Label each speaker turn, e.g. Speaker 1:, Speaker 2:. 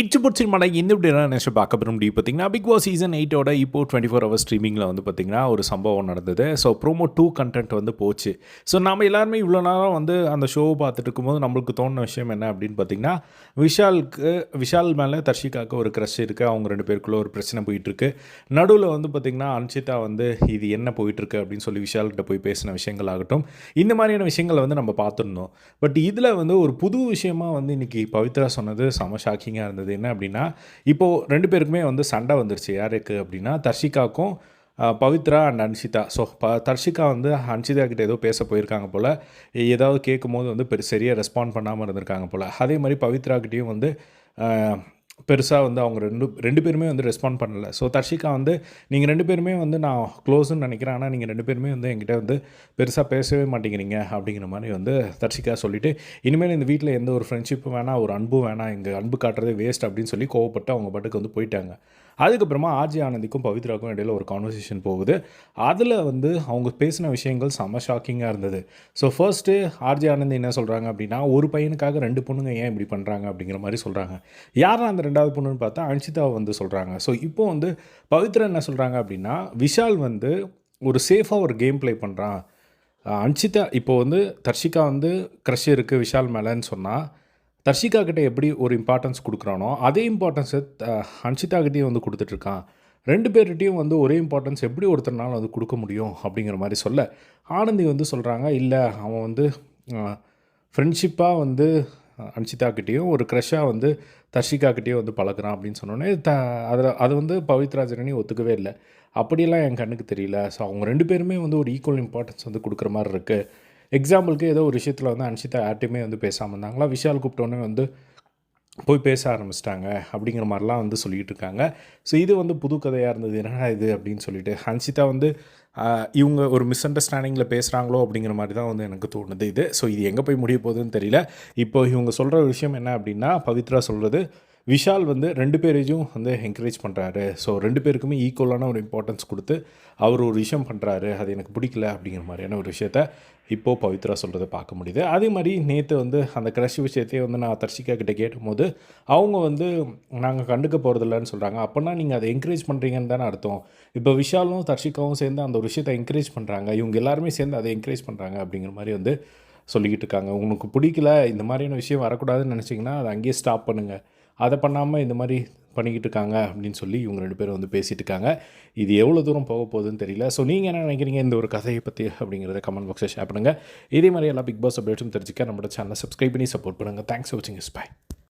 Speaker 1: இச்சு பிடிச்சி மடை இந்த இப்படி நினச்சி பார்க்க போகிறோம் டி பார்த்தீங்கன்னா பிக் பாஸ் சீசன் எயிட்டோட இப்போ டுவெண்ட்டி ஃபோர் ஹவர் ஸ்ட்ரீமிங்கில் வந்து பார்த்திங்கன்னா ஒரு சம்பவம் நடந்தது. ஸோ ப்ரோமோ டூ கண்டென்ட் வந்து போச்சு. ஸோ நம்ம எல்லாருமே இவ்வளோ நேரம் வந்து அந்த ஷோவை பார்த்துட்டு இருக்கும்போது நம்மளுக்கு தோணுன விஷயம் என்ன அப்படின்னு பார்த்தீங்கன்னா விஷாலுக்கு விஷால் மேலே தர்ஷிகாவுக்கு ஒரு க்ரஷ் இருக்குது அவங்க ரெண்டு பேருக்குள்ளே ஒரு பிரச்சனை போயிட்டுருக்கு நடுவில் வந்து பார்த்திங்கன்னா அன்ஷிதா வந்து இது என்ன போயிட்டுருக்கு அப்படின்னு சொல்லி விஷால்கிட்ட போய் பேசின விஷயங்கள் ஆகட்டும். இந்த மாதிரியான விஷயங்களை வந்து நம்ம பார்த்துருந்தோம் பட் இதில் வந்து ஒரு புது விஷயமாக வந்து இன்றைக்கி பவித்ரா சொன்னது செம ஷாக்கிங்காக இருந்தது. என்ன அப்படின்னா இப்போது ரெண்டு பேருக்குமே வந்து சண்டை வந்துருச்சு. யாருக்கு அப்படின்னா தர்ஷிகாவுக்கும் பவித்ரா அண்ட் அன்ஷிதா. ஸோ ப தர்ஷிகா வந்து அன்ஷிதா கிட்ட ஏதோ பேச போயிருக்காங்க போல். ஏதாவது கேட்கும்போது வந்து பெரு சரியாக ரெஸ்பாண்ட் பண்ணாமல் இருந்திருக்காங்க போல். அதே மாதிரி பவித்ரா கிட்டேயும் வந்து பெருசாக வந்து அவங்க ரெண்டு ரெண்டு பேருமே வந்து ரெஸ்பாண்ட் பண்ணலை. ஸோ தர்ஷிகா வந்து நீங்கள் ரெண்டு பேருமே வந்து நான் க்ளோஸ்ன்னு நினைக்கிறேன். ஆனால் நீங்கள் ரெண்டு பேருமே வந்து என்கிட்ட வந்து பெருசாக பேசவே மாட்டேங்கிறீங்க அப்படிங்கிற மாதிரி வந்து தர்ஷிகா சொல்லிவிட்டு இனிமேல் இந்த வீட்டில் எந்த ஒரு ஃப்ரெண்ட்ஷிப்பும் வேணாம் ஒரு அன்பும் வேணாம் எங்கள் அன்பு காட்டுறதே வேஸ்ட் அப்படின்னு சொல்லி கோவப்பட்டு அவங்க பாட்டுக்கு வந்து போயிட்டாங்க. அதுக்கப்புறமா ஆர்ஜி ஆனந்திக்கும் பவித்ராக்கும் இடையில ஒரு கான்வர்சேஷன் போகுது. அதில் வந்து அவங்க பேசின விஷயங்கள் செம ஷாக்கிங்காக இருந்தது. ஸோ ஃபர்ஸ்ட்டு ஆர்ஜி ஆனந்த் என்ன சொல்கிறாங்க அப்படின்னா ஒரு பையனுக்காக ரெண்டு பொண்ணுங்க ஏன் இப்படி பண்ணுறாங்க அப்படிங்கிற மாதிரி சொல்கிறாங்க யார் அந்த ரெண்டாவது பொண்ணுன்னு பார்த்தா அன்ஷிதாவை வந்து சொல்கிறாங்க ஸோ இப்போ வந்து பவித்ரா என்ன சொல்கிறாங்க அப்படின்னா விஷால் வந்து ஒரு சேஃபாக ஒரு கேம் ப்ளே பண்ணுறான் அன்ஷிதா இப்போ வந்து தர்ஷிகா வந்து க்ரஷ் இருக்குது விஷால் மேலேன்னு சொன்னால் தர்ஷிகா கிட்டே எப்படி ஒரு இம்பார்ட்டன்ஸ் கொடுக்குறானோ அதே இம்பார்ட்டன்ஸை அன்ஷிதா கிட்டேயும் வந்து கொடுத்துட்ருக்கான். ரெண்டு பேர்கிட்டையும் வந்து ஒரே இம்பார்ட்டன்ஸ் எப்படி ஒருத்தர்னால வந்து கொடுக்க முடியும் அப்படிங்கிற மாதிரி சொல்ல. ஆனந்தி வந்து சொல்கிறாங்க இல்லை அவன் வந்து ஃப்ரெண்ட்ஷிப்பாக வந்து அன்ஷிதா கிட்டேயும் ஒரு க்ரெஷ்ஷாக வந்து தர்ஷிகாக்கிட்டேயும் வந்து பழகுறான் அப்படின்னு சொன்னோன்னே த அதில் அது வந்து பவித்ராஜனி ஒத்துக்கவே இல்லை. அப்படியெல்லாம் என் கண்ணுக்கு தெரியல. ஸோ அவங்க ரெண்டு பேருமே வந்து ஒரு ஈக்குவல் இம்பார்ட்டன்ஸ் வந்து கொடுக்குற மாதிரி இருக்குது எக்ஸாம்பிளுக்கு ஏதோ ஒரு விஷயத்தில் வந்து அன்ஷிதா யார்ட்டையுமே வந்து பேசாமல் இருந்தாங்களா? விஷால் கூப்பிட்டோன்னே வந்து போய் பேச ஆரம்பிச்சிட்டாங்க அப்படிங்கிற மாதிரிலாம் வந்து சொல்லிகிட்டு இருக்காங்க. ஸோ இது வந்து புது கதையாக இருந்தது. என்னடா இது அப்படின்னு சொல்லிட்டு ஹன்சிதா வந்து இவங்க ஒரு மிஸ் அண்டர்ஸ்டாண்டிங்கில் பேசுகிறாங்களோ அப்படிங்கிற மாதிரி தான் வந்து எனக்கு தோணுது இது. ஸோ இது எங்கே போய் முடிய போகுதுன்னு தெரியல. இப்போ இவங்க சொல்கிற விஷயம் என்ன அப்படின்னா பவித்ரா சொல்கிறது விஷால் வந்து ரெண்டு பேரையும் வந்து என்கரேஜ் பண்ணுறாரு ஸோ ரெண்டு பேருக்குமே ஈக்குவலான ஒரு இம்பார்ட்டன்ஸ் கொடுத்து அவர் ஒரு விஷயம் பண்ணுறாரு அது எனக்கு பிடிக்கல அப்படிங்கிற மாதிரியான ஒரு விஷயத்த இப்போது பவித்ரா சொல்கிறத பார்க்க முடியுது. அதே மாதிரி நேற்று வந்து அந்த க்ரஷ் விஷயத்தையே வந்து நான் தர்ஷிகா கிட்டே கேட்டும்போது அவங்க வந்து நாங்கள் கண்டுக்க போகிறதில்லன்னு சொல்கிறாங்க அப்போனா நீங்கள் அதை என்கரேஜ் பண்ணுறீங்கன்னு தானே அர்த்தம். இப்போ விஷாலும் தர்ஷிகாவும் சேர்ந்து அந்த ஒரு விஷயத்தை என்கரேஜ் பண்ணுறாங்க இவங்க எல்லாருமே சேர்ந்து அதை என்கரேஜ் பண்ணுறாங்க அப்படிங்கிற மாதிரி வந்து சொல்லிக்கிட்டு இருக்காங்க. உங்களுக்கு பிடிக்கல இந்த மாதிரியான விஷயம் வரக்கூடாதுன்னு நினச்சிங்கன்னா அதை அங்கேயே ஸ்டாப் பண்ணுங்கள் அதை பண்ணாமல் இந்த மாதிரி பண்ணிக்கிட்டு இருக்காங்க அப்படின்னு சொல்லி இவங்க ரெண்டு பேரும் வந்து பேசிகிட்டு இருக்காங்க. இது எவ்வளோ தூரம் போக போகுதுன்னு தெரியல. ஸோ நீங்கள் என்ன நினைக்கிறீங்க இந்த ஒரு கதையை பற்றி அப்படிங்கிறத கமெண்ட் பாக்ஸில் ஷேர் பண்ணுங்கள் இதே மாதிரி எல்லா பிக் பாஸ் அப்டேட்ஸும் தெரிஞ்சுக்க நம்மளோட சேனலை சப்ஸ்கிரைப் பண்ணி சப்போர்ட் பண்ணுங்கள் தேங்க்ஸ் ஃபார் வாட்சிங் இஸ் பை